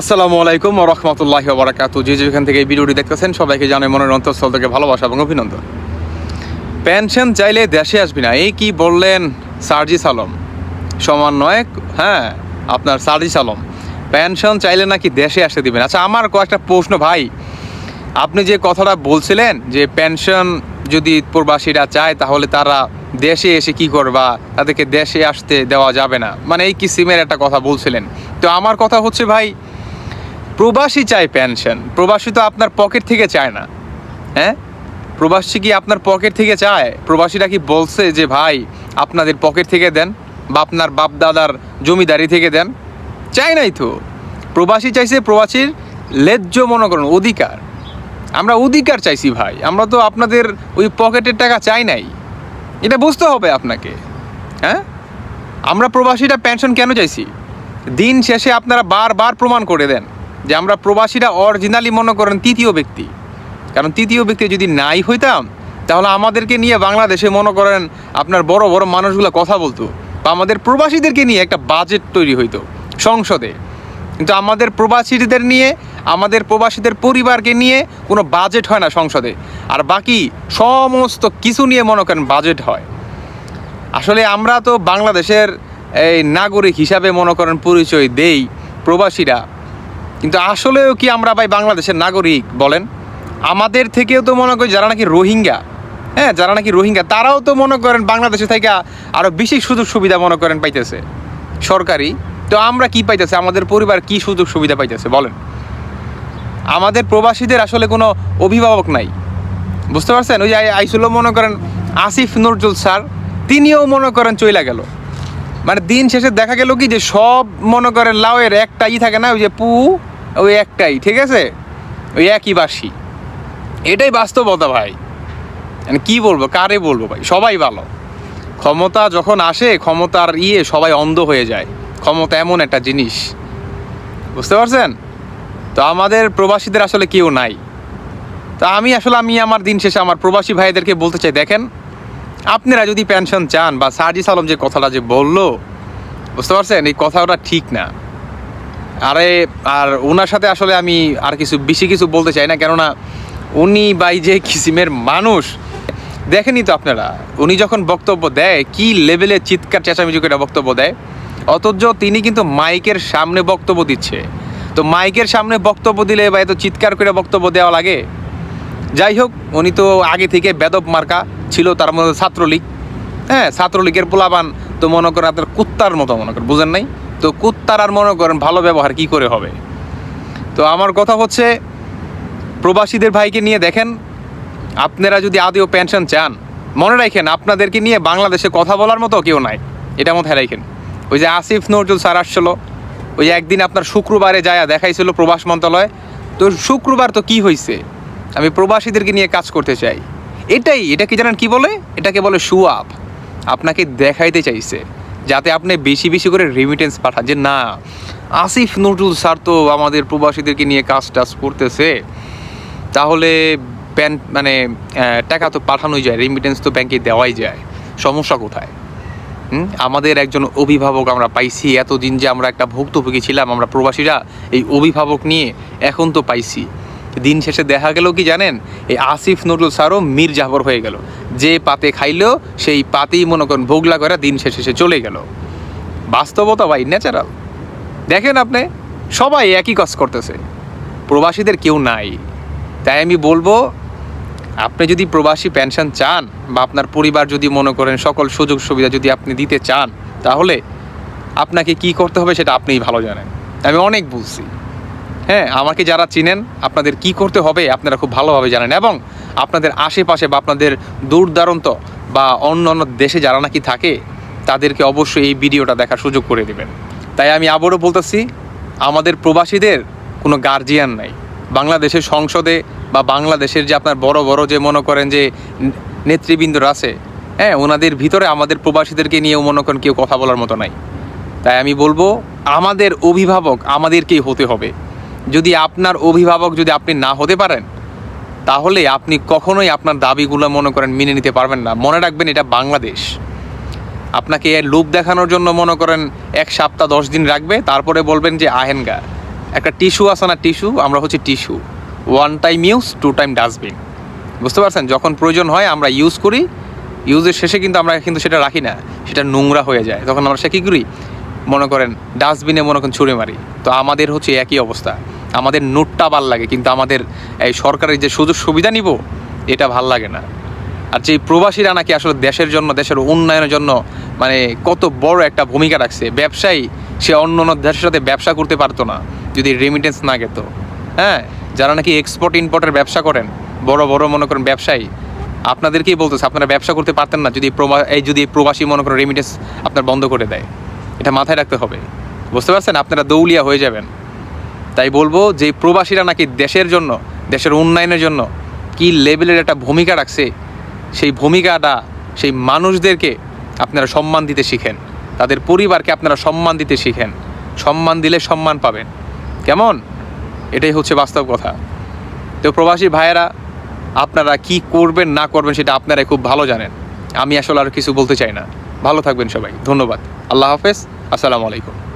আসসালামু আলাইকুম রহমতুল্লাহ বারাকাতু। যে যেখান থেকে এই ভিডিওটি দেখতেছেন, সবাইকে জানে মনের অন্তঃস্থল থেকে ভালোবাসা এবং অভিনন্দন। পেনশন চাইলে দেশে আসবি না। এই কি বললেন সার্জিস আলম? সমন্বয়ক হ্যাঁ আপনার সার্জিস আলম। পেনশন চাইলে নাকি দেশে আসতে দিবেন? আচ্ছা আমার কয়েকটা প্রশ্ন ভাই। আপনি যে কথাটা বলছিলেন যে পেনশন যদি প্রবাসীরা চায়, তাহলে তারা দেশে এসে কি করবা? তাদেরকে দেশে আসতে দেওয়া যাবে না। মানে এই কিসিমের একটা কথা বলছিলেন। তো আমার কথা হচ্ছে ভাই প্রবাসী চায় পেনশন প্রবাসী তো আপনার পকেট থেকে চায় না। হ্যাঁ? প্রবাসী কি আপনার পকেট থেকে চায়? প্রবাসীরা কি বলছে যে, ভাই, আপনাদের পকেট থেকে দেন বা আপনার বাপ দাদার জমিদারি থেকে দেন? চাই নাই তো। প্রবাসী চাইছে প্রবাসীর লেজ্জ মনে করুন অধিকার। আমরা অধিকার চাইছি ভাই। আমরা তো আপনাদের ওই পকেটের টাকা চাই নাই। এটা বুঝতে হবে আপনাকে। হ্যাঁ? আমরা প্রবাসীরা পেনশন কেন চাইছি? দিন শেষে আপনারা বারবার প্রমাণ করে দেন। যে আমরা প্রবাসীরা অরিজিনালি মনে করেন তৃতীয় ব্যক্তি। কারণ তৃতীয় ব্যক্তি যদি নাই হইতাম, তাহলে আমাদেরকে নিয়ে বাংলাদেশে মনে করেন আপনার বড় বড় মানুষগুলো কথা বলতো বা আমাদের প্রবাসীদেরকে নিয়ে একটা বাজেট তৈরি হইতো সংসদে। কিন্তু আমাদের প্রবাসীদের নিয়ে, আমাদের প্রবাসীদের পরিবারকে নিয়ে কোনো বাজেট হয় না সংসদে। আর বাকি সমস্ত কিছু নিয়ে মনে করেন বাজেট হয়। আসলে আমরা তো বাংলাদেশের এই নাগরিক হিসাবে মনে করেন পরিচয় দেই প্রবাসীরা। কিন্তু আসলেও কি আমরা ভাই বাংলাদেশের নাগরিক বলেন? আমাদের থেকেও তো মনে করি যারা নাকি রোহিঙ্গা হ্যাঁ যারা নাকি রোহিঙ্গা, তারাও তো মনে করেন বাংলাদেশে থেকে আরও বেশি সুযোগ সুবিধা মনে করেন পাইতেছে সরকারি। তো আমরা কি পাইতেছে? আমাদের পরিবার কি সুযোগ সুবিধা পাইতেছে? বলেন। আমাদের প্রবাসীদের আসলে কোনো অভিভাবক নাই। বুঝতে পারছেন? ওই যে আইসুলো মনে করেন আসিফ নজরুল স্যার, তিনিও মনে করেন চইলা গেল। মানে দিন শেষে দেখা গেল কি যে সব মনে করেন লাউয়ের একটা ই থাকে না, ওই যে পু ওই একটাই, ঠিক আছে? ওই একই বাসি। এটাই বাস্তবতা ভাই। মানে কি বলব, কারে বলব ভাই? সবাই ভালো। ক্ষমতা যখন আসে, ক্ষমতার ইয়ে সবাই অন্ধ হয়ে যায়। ক্ষমতা এমন একটা জিনিস। বুঝতে পারছেন? তো আমাদের প্রবাসীদের আসলে কেউ নাই। তা আমি আসলে, আমি আমার দিন শেষে আমার প্রবাসী ভাইদেরকে বলতে চাই, দেখেন, আপনারা যদি পেনশন চান বা সার্জিস আলম যে কথাটা যে বলল, বুঝতে পারছেন? এই কথাটা ঠিক না। আরে, আর ওনার সাথে আসলে আমি আর কিছু, বেশি কিছু বলতে চাই না, কেননা উনি বাই যে কিসিমের মানুষ দেখেনি তো আপনারা, উনি যখন বক্তব্য দেয়, কি লেভেলে চিৎকার, চেঁচামেচি করে বক্তব্য দেয়, অথচ তিনি কিন্তু মাইকের সামনে বক্তব্য দিচ্ছে। তো মাইকের সামনে বক্তব্য দিলে বা এত চিৎকার করে বক্তব্য দেওয়া লাগে? যাই হোক, উনি তো আগে থেকে বেদব মার্কা ছিল, তার মধ্যে ছাত্রলীগ। হ্যাঁ ছাত্রলীগের পোলাবান তো মনে করেন আপনার কুত্তার মতো, মনে করেন, বুঝেন নাই? তো কুত্তার আর মনে করেন ভালো ব্যবহার কি করে হবে? তো আমার কথা হচ্ছে, প্রবাসীদের ভাইকে নিয়ে দেখেন, আপনারা যদি আদেও পেনশন চান, মনে রাখেন আপনাদেরকে নিয়ে বাংলাদেশে কথা বলার মতো কেউ নাই। এটা মধ্যে রাখেন। ওই যে আসিফ নজরুল স্যার আসছিল, ওই যে একদিন আপনার শুক্রবারে যায় দেখাইছিল প্রবাস মন্ত্রণালয়। তো শুক্রবার তো কি হয়েছে আমি প্রবাসীদেরকে নিয়ে কাজ করতে চাই। এটাই, এটা কি জানেন কি বলে? এটাকে বলে শু আপ আপনাকে দেখাইতে চাইছে। যাতে আপনি বেশি বেশি করে রেমিটেন্স পাঠান। যে না, আসিফ নজরুল স্যার তো আমাদের প্রবাসীদেরকে নিয়ে কাজ টাজ করতেছে, তাহলে প্যান মানে টাকা তো পাঠানোই যায় রেমিটেন্স তো ব্যাংকে দেওয়াই যায়। সমস্যা কোথায়? আমাদের একজন অভিভাবক আমরা পাইছি, এতদিন যে আমরা একটা ভুক্তভোগী ছিলাম, আমরা প্রবাসীরা এই অভিভাবক নিয়ে এখন তো পাইছি। দিন শেষে দেখা গেল কি জানেন? এই আসিফ নজরুল স্যারও মীর জাফর হয়ে গেল। যে পাতে খাইলো, সেই পাতেই মনে করেন ভোগলা করে দিন শেষে সে চলে গেল। বাস্তবতা ভাই ন্যাচারাল দেখেন আপনি, সবাই একই কাজ করতেছে। প্রবাসীদের কেউ নাই। তাই আমি বলব, আপনি যদি প্রবাসী পেনশন চান বা আপনার পরিবার যদি মনে করেন সকল সুযোগ সুবিধা যদি আপনি দিতে চান, তাহলে আপনাকে কি করতে হবে সেটা আপনিই ভালো জানেন। আমি অনেক বুঝছি। হ্যাঁ আমাকে যারা চিনেন, আপনাদের কি করতে হবে আপনারা খুব ভালোভাবে জানেন। এবং আপনাদের আশেপাশে বা আপনাদের দূর দারন্ত বা অন্য অন্য দেশে যারা নাকি থাকে, তাদেরকে অবশ্যই এই ভিডিওটা দেখার সুযোগ করে দেবেন। তাই আমি আবারও বলতেছি, আমাদের প্রবাসীদের কোনো গার্জিয়ান নাই। বাংলাদেশের সংসদে বা বাংলাদেশের যে আপনার বড় বড় যে মনে করেন যে ন- নেতৃবৃন্দরা আছে হ্যাঁ ওনাদের ভিতরে আমাদের প্রবাসীদেরকে নিয়েও মনে করেন কেউ কথা বলার মতো নাই। তাই আমি বলব, আমাদের অভিভাবক আমাদেরকেই হতে হবে। যদি আপনার অভিভাবক যদি আপনি না হতে পারেন, তাহলে আপনি কখনোই আপনার দাবিগুলো মনে করেন মেনে নিতে পারবেন না। মনে রাখবেন এটা বাংলাদেশ। আপনাকে লোভ দেখানোর জন্য মনে করেন এক সপ্তাহ, দশ দিন রাখবে, তারপরে বলবেন যে আহেনগা। একটা টিস্যু আছে না টিস্যু? আমরা হচ্ছে tissue. One time use two time dustbin বুঝতে পারছেন? যখন প্রয়োজন হয় আমরা ইউজ করি। ইউজের শেষে কিন্তু আমরা কিন্তু সেটা রাখি না। সেটা নোংরা হয়ে যায়। তখন আমরা সে কী করি? মনে করেন ডাস্টবিনে মনে করেন ছুঁড়ে মারি। তো আমাদের হচ্ছে একই অবস্থা। আমাদের নোটটা ভালো লাগে, কিন্তু আমাদের এই সরকারের যে সুযোগ সুবিধা নিব, এটা ভালো লাগে না। আর যে প্রবাসীরা নাকি আসলে দেশের জন্য, দেশের উন্নয়নের জন্য মানে কত বড় একটা ভূমিকা রাখছে, ব্যবসায়ী, সে অন্য অন্য দেশের সাথে ব্যবসা করতে পারতো না, যদি রেমিটেন্স না গেত। হ্যাঁ? যারা নাকি এক্সপোর্ট ইম্পোর্টের ব্যবসা করেন, বড় বড় মনে করেন ব্যবসায়ী, আপনাদেরকেই বলতেছে, আপনারা ব্যবসা করতে পারতেন না, যদি এই যদি প্রবাসী মনে করেন রেমিটেন্স আপনার বন্ধ করে দেয়। এটা মাথায় রাখতে হবে। বুঝতে পারছেন? আপনারা দৌলিয়া হয়ে যাবেন। তাই বলব যে প্রবাসীরা নাকি দেশের জন্য, দেশের উন্নয়নের জন্য কি লেভেলের একটা ভূমিকা রাখছে, সেই ভূমিকাটা সেই মানুষদেরকে আপনারা সম্মান দিতে শিখেন, তাদের পরিবারকে আপনারা সম্মান দিতে শিখেন, সম্মান দিলে সম্মান পাবেন। কেমন? এটাই হচ্ছে বাস্তব কথা। তো প্রবাসী ভাইয়েরা, আপনারা কি করবেন, না করবেন সেটা আপনারাই খুব ভালো জানেন। আমি আসলে আর কিছু বলতে চাই না। ভালো থাকবেন সবাই। ধন্যবাদ। আল্লাহ হাফেজ। আসসালামু আলাইকুম।